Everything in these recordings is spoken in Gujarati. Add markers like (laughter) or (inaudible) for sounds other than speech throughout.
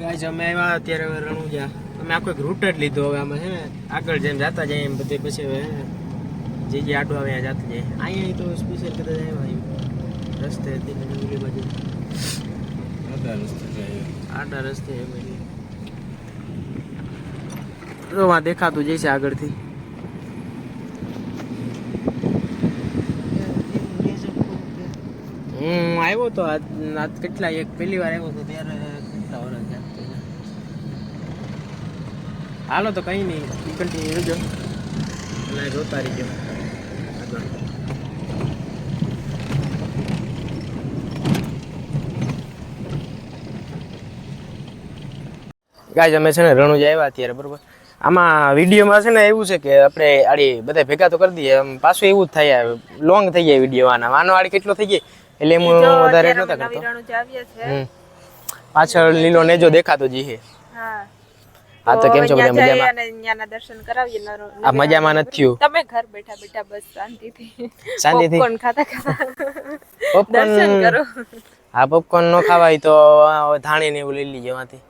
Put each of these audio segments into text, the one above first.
ગાઈસ અમે આવ્યા અત્યારે હવે રણુજા. અમે આખો એક રૂટ જ લીધો હવે આમાં છે ને? આગળ જેમ જતા જઈએ એમ બધે પછી હવે હે જે જે આડો આવે ત્યાં જતા જઈએ. અહીંયા તો સ્પેશિયલ કદાચ આવ્યા આવ્યું રસ્તે હતી ને ઓલી બાજુ. આડા રસ્તે એમ એટલે. જો વાં દેખાતું જઈશે આગળથી. હું આવ્યો તો આજ આજ કેટલા એક પહેલી વાર આવ્યો તો ત્યારે હાલો તો કંઈ નહીં કન્ટિન્યુ રહેજો અને જોતા રહીજો આગળ. ગાય અમે છે ને રણુજ આવ્યા અત્યારે બરોબર? આમાં વિડીયોમાં છે ને એવું છે કે આપણે આડી બધા ભેગા તો કરી દઈએ પાછું એવું જ થાય લોંગ થઈ જાય વીડિયો આના. આનો આડી કેટલો થઈ જાય એટલે એમ હું વધારે નતા કરતો. હમ. પાછળ લીલો નેજો દેખાતો જી છે. હા. હા તો કેમ છો બધા મજામાં? અને દર્શન કરાવીએ આ મજામાં નથી થયું તમે ઘર બેઠા બેઠા બસ શાંતિથી શાંતિથી? પોપકોર્ન ખાતા ખાતા પોપકોર્ન દર્શન કરો. હા પોપકોર્ન નો ખાવાય તો ધાણી ને એવું લઈ લીજો માંથી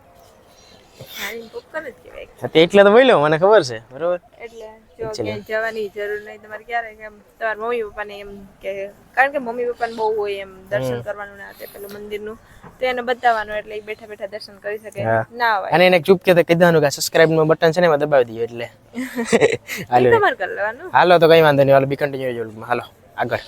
હારી popcorn જ કહેવાય. એટલે તો બોલ્યો મને ખબર છે. બરોબર? જો ક્યાંય જવાની જરૂર નહીં. તમારે ક્યારે એમ તમારા મમ્મી પપ્પાને એમ કે કારણ કે મમ્મી પપ્પાને બહુ હોય એમ દર્શન કરવાનું ના તે પેલું મંદિરનું તો એને બતાવવાનું એટલે એ બેઠા બેઠા દર્શન કરી શકે. ના હોય. અને એને ચૂપ કે સબસ્ક્રાઇબનું બટન છે ને એમાં દબાવી દઈએ એટલે. (laughs) હાલો. તમારે કરી લેવાનું? હાલો તો કઈ વાંધો નહીં. હાલો બી કન્ટિન્યુ હાલો આગળ.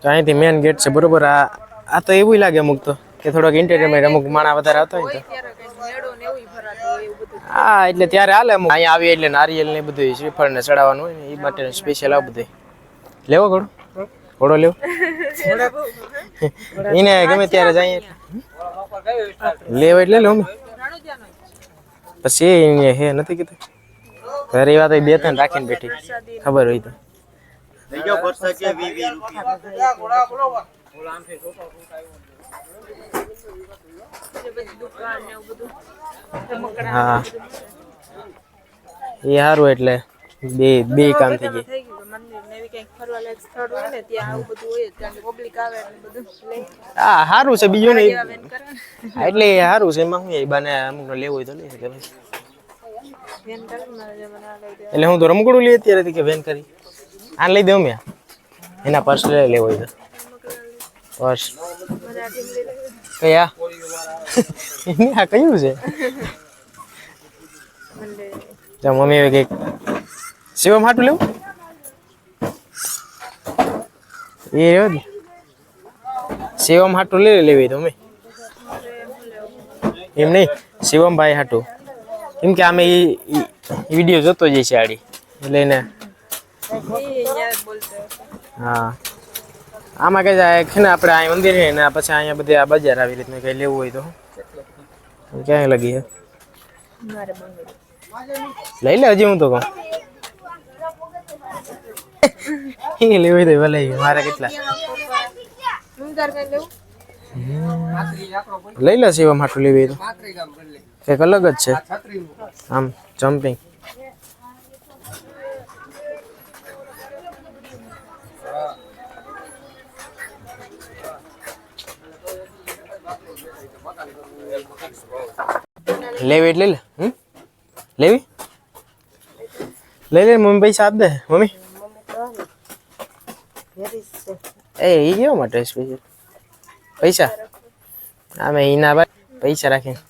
તો અહીંથી મેન ગેટ છે બરોબર? આ આ તો એવું લાગે અમુક તો. કે થોડોક એન્ટરટેનમેન્ટ અમુક માણા વધારે આવતા હોય તો હા એટલે ત્યારે હાલે અમુક. અહીંયા આવીએ એટલે નારિયેલ ને બધું શ્રીફળ ને ચડાવવાનું હોય ને એ માટે સ્પેશિયલ આ બધું લેવો ઘોડો? ઘોડો લેવો? એને ગમે ત્યારે જઈએ લેવો એટલે લો. પછી એને હે નથી કીધું? ઘરે વાત બે ત્રણ રાખીને બેઠી. ખબર હોય તો. બધી દુકાન ને એવું બધું રમકડાં હા. એ સારું એટલે. બે બે કામ થઈ જાય. થઈ ગયું મંદિર ને એવી કંઈક ફરવા લાયક સ્થળ હોય ને ત્યાં આવું બધું હોય જ કારણ કે પબ્લિક આવે એટલે બધું લે. હા સારું છે બીજું નહીં. એવા વેન કરે ને હા, એટલે એ સારું છે એમાં શું એ બાને અમુક લેવું હોય તો લઈ શકે ભાઈ. વેન કરે ને મારા જમાના લઈ દે. એટલે હું તો રમકડું લઈ અત્યારે કે વેન કરી. આ લઈ દઉં મેં એના પર્સ લઈ લેવો હોય તો. પર્સ મને આ ટીમ લઈ લે કયા? એને આ કયું છે? જા તો મમ્મી હવે કંઈક શિવમ હાટું લેવું? એ રહ્યો ને. શિવમ હાટું લઈ લેવી તો મમ્મી. એમ નહીં શિવમભાઈ હાટું. એમ કે અમે એ વીડિયો જોતો જઈએ છે આડી. એટલે એને. હા. આમાં કઈ જાય છે ને આપણે અહીં મંદિર છે ને પછી અહીંયા બધે આ બજાર આવી રીતનું કઈ લેવું હોય તો. ક્યાંય લગી લઈ લે હજી હું તો કહું. લેવી લેવું હોય તો ભલે મારે કેટલા? લઈ લે શિવમ હાટું લેવી તો. કંઈક અલગ જ છે. આમ જમ્પિંગ લેવી એટલે લે, હમ? લેવી? લઈ લે, મમ્મી પૈસા આપ દે, મમ્મી. એ એ કેવા માટે સ્પેશિયલ પૈસા? મેં ઈના ભાઈ પૈસા રાખીને.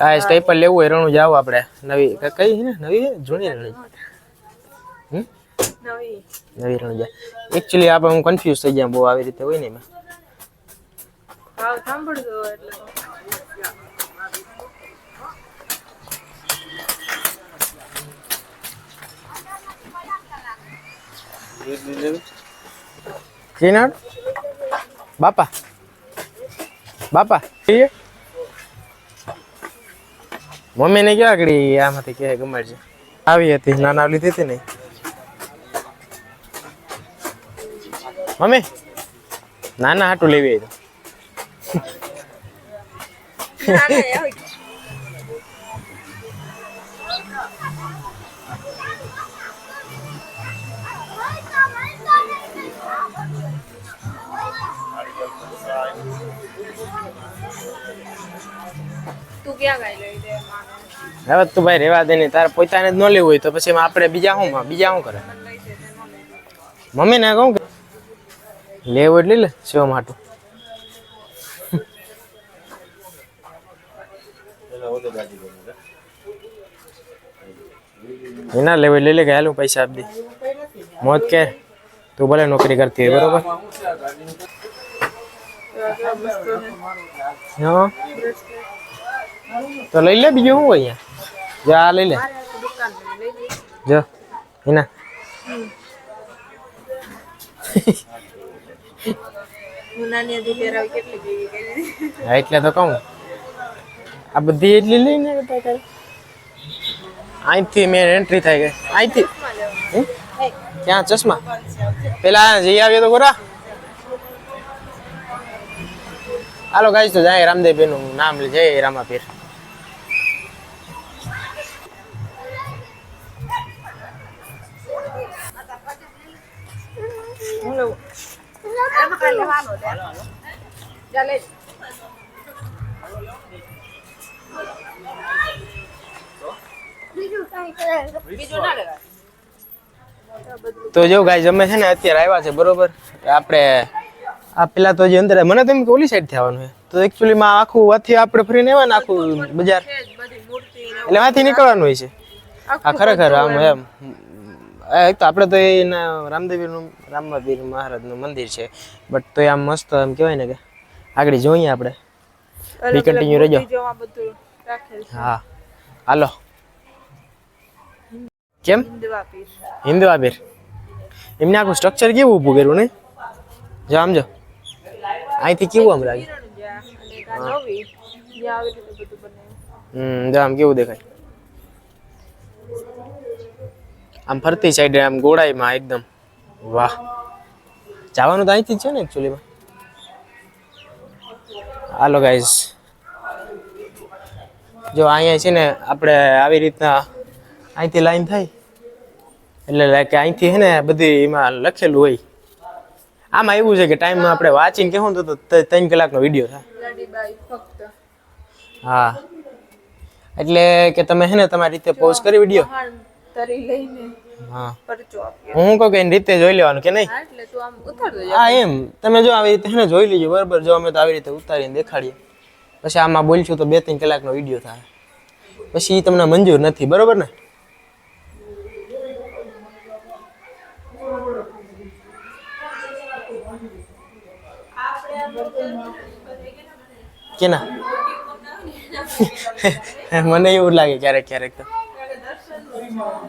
આ સ્ટેપલ લેવું હોય રણું જાવ આપણે. નવી કઈ ને? નવી જૂની રણી નવી. રણજા એકચ્યુઅલી આપણે હું કન્ફ્યુઝ થઈ ગયા બહુ આવી રીતે હોય ને એમાં. શ્રીનાથ બાપા. બાપા. મમ્મી મમ્મીને ક્યાં આગળ આમાંથી કે ગમાડજે. આવી હતી નાના લીધી હતી ને. મમ્મી નાના હાટું લેવી આવી તું. ભાઈ રેવા દે નહીં તારે પોતાને જ ન લેવું હોય તો પછી આપણે બીજા શું બીજા શું કરે? મમ્મી ને કહું કે લેવું એટલે લે શિવ માટું એના લેવું લઈ લે કે હાલું પૈસા આપી દે મોત કે તું ભલે નોકરી કરતી હોય બરોબર એવા કેવા મસ્ત છે હા તો લઈ લે બીજું શું હોય અહીંયા જો આ લઈ લે મારે આ તો દુકાન લઈ લઈ દે જો એના એટલે તો કહું. આ બધી એટલી લઈને અહીંથી મેં એન્ટ્રી થાય ગઈ અહીંથી? ક્યાં? ચશ્મા? પેલા જઈ આવીએ તો ગોરા. હાલો ગાઈશ તો જાય રામદેવનું નામ લે, જય રામાપીર. હું લઉં તો જો ગાય અમે છે ને અત્યારે આવ્યા છે, બરોબર? આપણે, આ પેલા તો જે અંદર, મને તો એમ કે ઓલી સાઈડ થવાનું છે. તો એકચ્યુઅલી માં આખું આથી આપણે ફરીને આવ્યા ને આખું બજાર. એટલે આથી નીકળવાનું હોય છે. આ ખરેખર આમ એમ. એક તો આપણે તો એના રામદેવીનું રામદેવીર મહારાજનું મંદિર છે. બટ તો આમ મસ્ત એમ કહેવાય ને કે આગળ જોઈએ આપણે. બી કન્ટિન્યુ રહેજો. હા. હાલો. કેમ? હિન્દુ આબીર એમને આખું સ્ટ્રક્ચર કેવું ઊભું કર્યું ને જો આમ જો. અહીંથી કેવું આમ લાગે? હમ જો આમ કેવું દેખાય. આમ ફરતી સાઈડે આમ ગોળાઈમાં એકદમ. વાહ. જવાનું તો અહીંથી જ છે ને એકચ્યુઅલીમાં હાલો ગાઈઝ જો અહીંયા છે ને આપણે આવી રીતના અહીંથી લાઈન થાય. એટલે લાઈક અહીંથી છે ને બધી એમાં લખેલું હોય. આમાં એવું છે કે ટાઈમમાં આપણે વાંચીને કહેવું તો ત્રણ કલાકનો વીડિયો થાય. હા. એટલે કે તમે છે ને તમારી રીતે પોઝ કરી વીડિયો તરી લઈને હા. પરચો આપ્યો. હું કહું કે એની રીતે જોઈ લેવાનું કે નહીં? એટલે તું આમ ઉતારતો જા હા એમ. તમે જો આવી રીતે જોઈ લેજો બરાબર? જો અમે તો આવી રીતે ઉતારીને દેખાડીએ. પછી આમાં બોલશું તો બે ત્રણ કલાકનો વીડિયો થાય. પછી એ તમને મંજૂર નથી બરોબર ને? કેના? (laughs) મને એવું લાગે ક્યારેક ક્યારેક તો. તો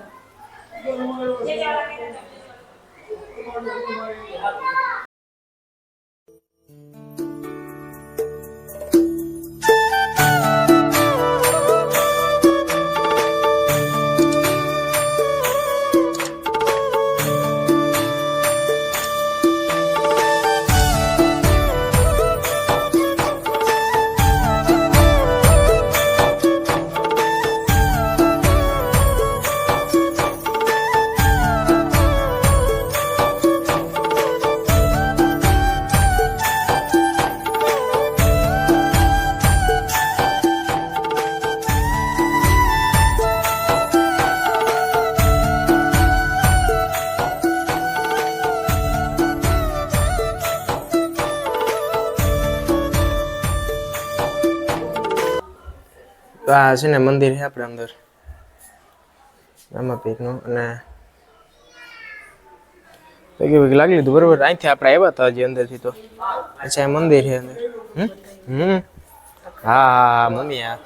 આ છે ને મંદિર છે આપણે અંદર. રામાપીરનું અને તો ભેગી લાગી લીધું બરોબર. અહીંથી આપણે આવ્યા હતા હજી અંદરથી તો. અચ્છા મંદિર છે અંદર. હમ? હા મમ્મી આ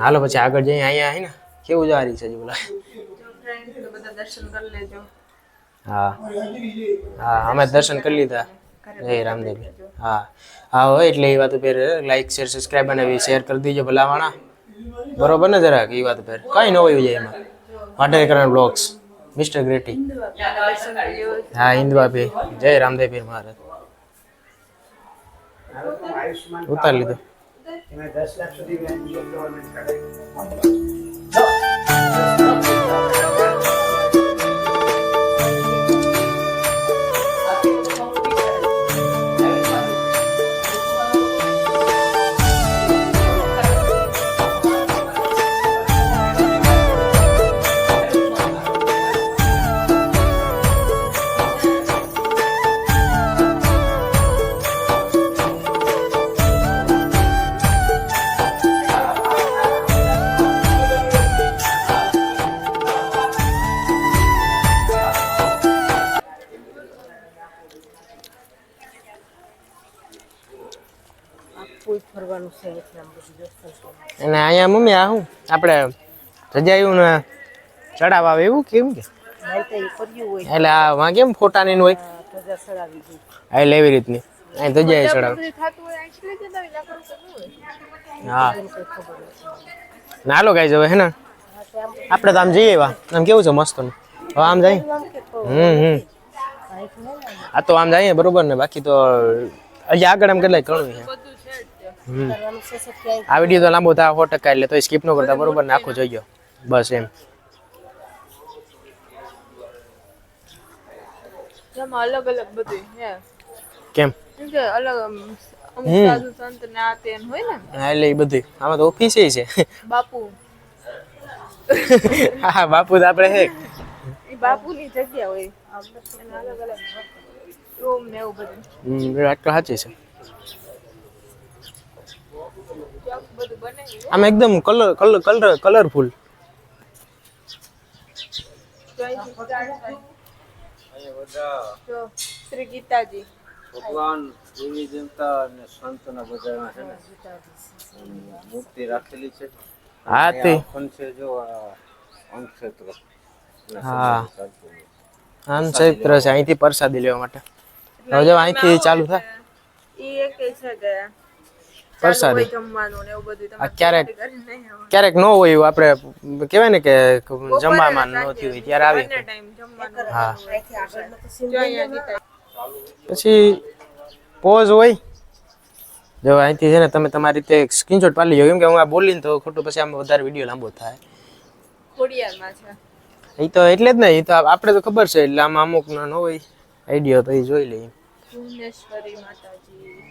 હાલો પછી આગળ જઈએ અહીંયા હે ને કેવું જારી છે હજી બોલા. ફ્રેન્ડ તો બધા દર્શન કરી લેજો. હા. હા અમે દર્શન કરી લીધા. જય રામદેવ. હા. હા હોય એટલે એ વાત ઉપર લાઈક શેર સબસ્ક્રાઈબ અને શેર કરી દીજો ભલાવાણા. બરોબર ને જરાક? એ વાત ઉપર. કઈ ન હોય જાય એમાં. વાટેકરણ બ્લોગ્સ. મિસ્ટર ગ્રેટી. હા હિન્દવા જય રામદેવ પીર મહારાજ. ઉતાર લીધો. એમાં દસ લાખ સુધી છે કરવાનું. અને અહીંયા મમ્મી આ શું? આપણે રજાયું ને ચડાવ આવે એવું કેમ કે? એટલે આ વાં કેમ ફોટાની નહીં હોય? એટલે એવી રીતની. અહીં ધજાએ ચડાવ. હા. ના હાલો કાઈ હવે હે ને? આપણે તો આમ જઈએ એવા આમ કેવું છે મસ્ત હવે આમ જાય? હમ હમ. આ તો આમ જઈએ બરોબર ને? બાકી તો હજી આગળ આમ કેટલાય ઘણું છે? કરવાનું છે છે આ વીડિયો તો લાંબો થાય સો ટકા એટલે તો સ્કીપ ન કરતા બરોબર નાખો જોઈ ગયો. બસ એમ. જેમાં અલગ અલગ બધું છે. કેમ? કેમ કે અલગ અમુક સાધુ સંત ને આ તે હોય ને? હા એટલે એ બધું આમાં તો ઓફિસ છે. બાપુ. (laughs) હા બાપુ તો આપણે હે. એ બાપુની જગ્યા હોય. અલગ અલગ રૂમ ને એવું બધું. હમ, વાત તો સાચી છે. આમ એકદમ colour colour colour colourful Shri Gitaji ભગવાન દેવી દેવતા અને સંતના બધાના છે ને. મૂર્તિ રાખેલી છે. હા તે. છે જો અંક્ષેત્ર હા. આમ છે. અહીંથી પ્રસાદી લેવા માટે. હવે અહીંથી ચાલુ થાય. ઈ એક છે પ્રસાદી ક્યારેક નહીં. ક્યારેક ન હોય એવું આપણે કહેવાય ને કે જમવામાં નહોતી હોય ત્યારે આવે હા. પછી પોઝ હોય. જો અહીંથી છે ને તમે તમારી રીતે સ્ક્રીનશોટ પાડી લો કેમ કે હું આ બોલીને તો ખોટું પછી આમ વધારે વીડિયો લાંબો થાય. એ તો એટલે જ ને એ તો આપણે તો ખબર છે એટલે આમાં અમુક ના ન હોય. આઈડિયો તો એ જોઈ લઈએ. ભુવનેશ્વરી માતાજી.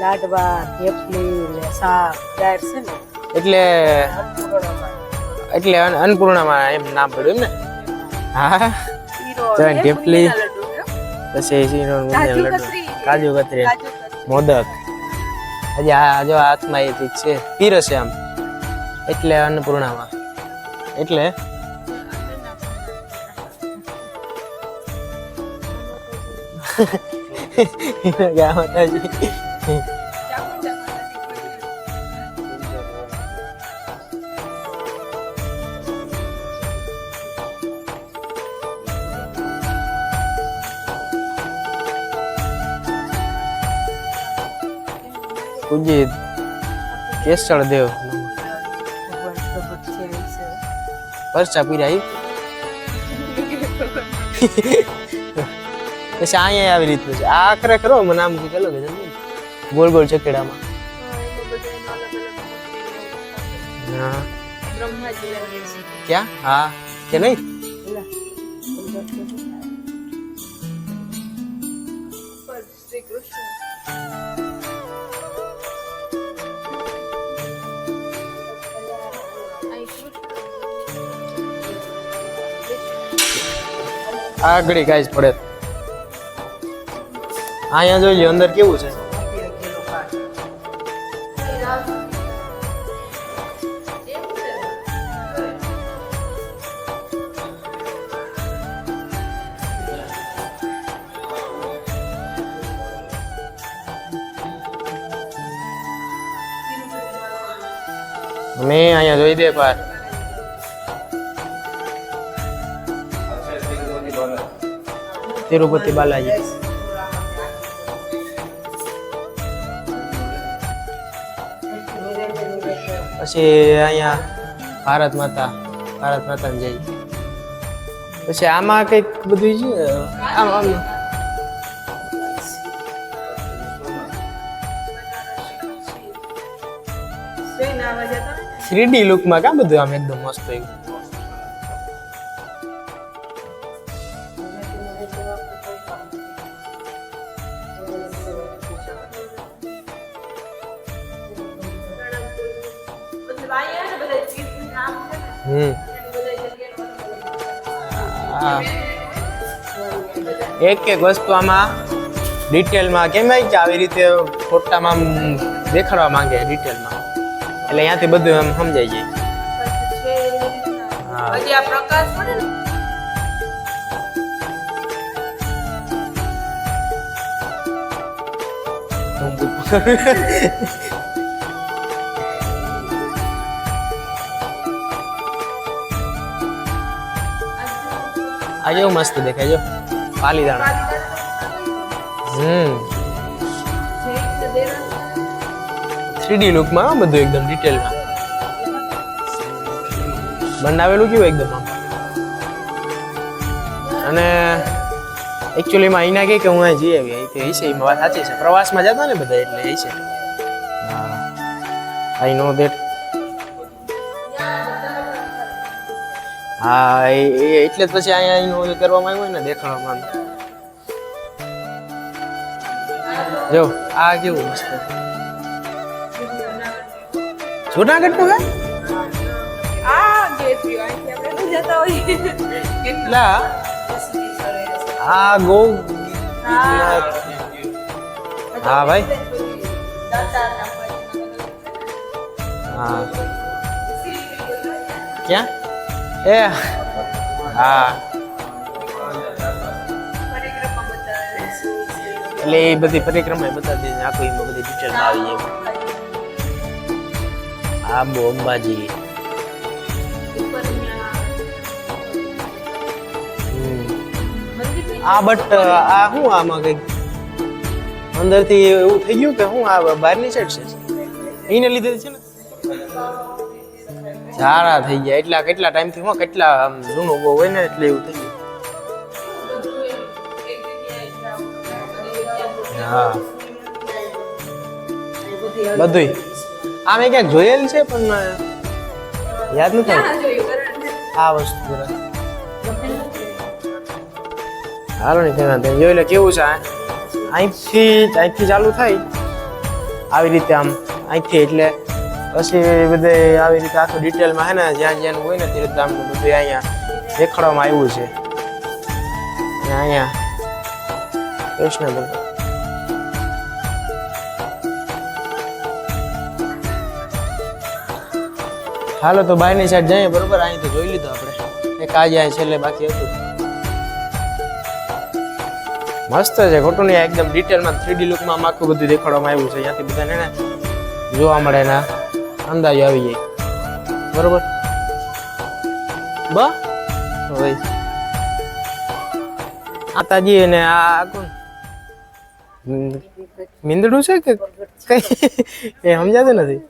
લાડવા થેપલી ને શાક દાળ છે ને એટલે એટલે અન્નપૂર્ણામાં એમ નામ પડ્યું એમ ને હા છે. પછી શીરો લડ્ડુ. કાજુ કતરી. મોદક. હજી આ જો હાથમાં એ છે. પીરસે આમ. એટલે અન્નપૂર્ણામાં. એટલે? (laughs) ગામ માતાજી પૂજી કેસળ દેવ. પરચા પીરા પછી અહીંયા આવી રીતનું છે. આ ખરેખર મને આમ કંઈક અલગ જ ગોળ ગોળ ચકેડામાં. ક્યાં? હા. કે નહીં? શ્રી કૃષ્ણ આગળ જ પડે. અહીંયા જોઈ લ્યો અંદર કેવું છે? મેં અહીંયા જોઈ દે પાર તિરુપતિ બાલાજી પછી અહીંયા ભારત માતા ભારત માતા જય પછી આમાં કંઈક બધું છે આમ આમ જોઈને આવવા જતા હોય ને. થ્રીડી લુકમાં કા બધું આમ એકદમ મસ્ત એવું એક એક વસ્તુ આમાં ડિટેલમાં કેમ કે આવી રીતે ફોટામાં દેખાડવા માંગે ડિટેલમાં એટલે અહીંયાથી બધું એમ સમજાઈ જાય. પછી આ પ્રકાશ પડે ને? આ જેવું મસ્ત દેખાય જો. પાલીદાણા. હમ. થ્રીડી લુકમાં બધું એકદમ ડિટેલમાં બનાવેલું કેવું એકદમ અને એકચ્યુઅલીમાં અહીંના કહે કે હું અહીં જઈ આવી કે હશે એમાં વાત સાચી છે. પ્રવાસમાં જતા ને બધા એટલે એ હા. આઈ નો દેટ હા એ એટલે જ પછી અહીંયા એનું કરવામાં આવ્યું ને દેખાડવામાં જો આ કેવું મસ્ત જુનાગઢનું હે? ગો હા. હા. ભાઈ. હા. ક્યાં? એ હા. એટલે એ બધી પરિક્રમા બતાવી દે આખું એમાં બધી ડિટેલમાં આવી જાય. આ બહુ અંબાજી. આ બટ આ શું આમાં કંઈક અંદરથી એવું થઈ ગયું કે શું આ બહારની સાઈડ છે? એને લીધે છે ને? સારા થઈ ગયા. એટલા કેટલા ટાઈમથી હું કેટલા આમ જૂનું બહુ હોય ને એટલે એવું થઈ ગયું. હા. બધુંય. આ મેં ક્યાંક જોયેલ છે પણ યાદ નથી આ વસ્તુ હાલો ને તેના તે જોઈ લે કેવું છે અહીંથી અહીંથી ચાલુ થાય. આવી રીતે આમ અહીંથી એટલે પછી બધે આવી રીતે આખું ડિટેલમાં હે ને, જ્યાં જ્યાં હોય ને તે રીતે બધું અહીંયા દેખાડવામાં આવ્યું છે. અહીંયા કૃષ્ણ ભગવાન હાલો તો બાયની સાઈડ જઈએ, બરોબર? અહીં તો જોઈ લીધું આપણે. એક આજે અહીં છેલ્લે બાકી હતું. મસ્ત છે, ખોટું નહીં એકદમ ડિટેલમાં થ્રીડી લુકમાં આખું બધું દેખાડવામાં આવ્યું છે. અહીંયાથી બધાને જોવા મળે એના અંદાજો આવી જાય. બરોબર? બ? ભાઈ આતાજી અને આ કોણ? મીંદડું છે કે કઈ? એ સમજાતું નથી.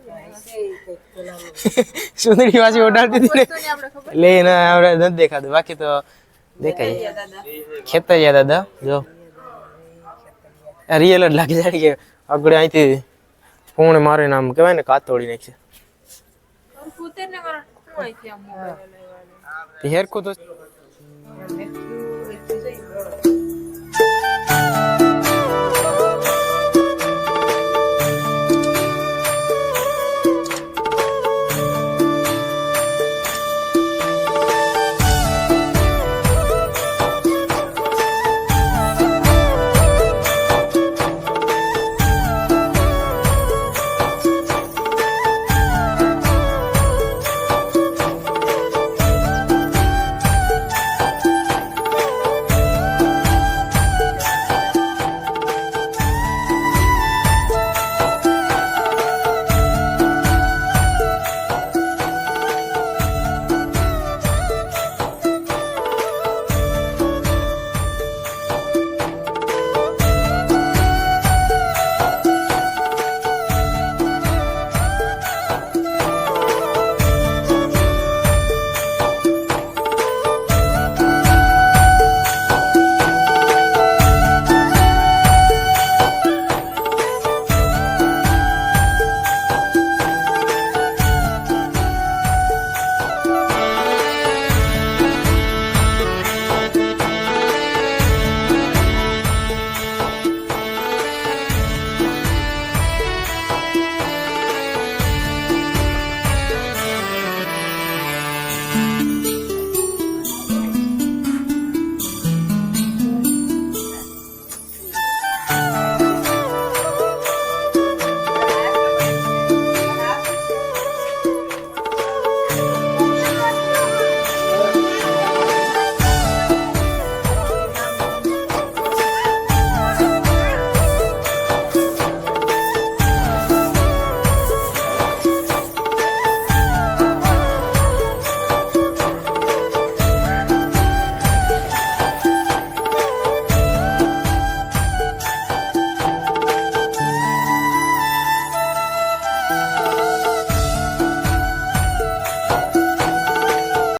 સુંદરી પાછી ઓડાડતી હતી ને. એટલે એને આપણે નથી દેખાતું. બાકી તો દેખાય. ખેતરિયા દાદા, જો. રિયલ જ લાગે જાડી કે આગળ અહીંથી પૂણે મારે નામ કહેવાય ને, કાતોડી નાખશે કૂતર ને કરણ હું. અહીંથી આમ મોબાઈલ લઈ હેરકો તો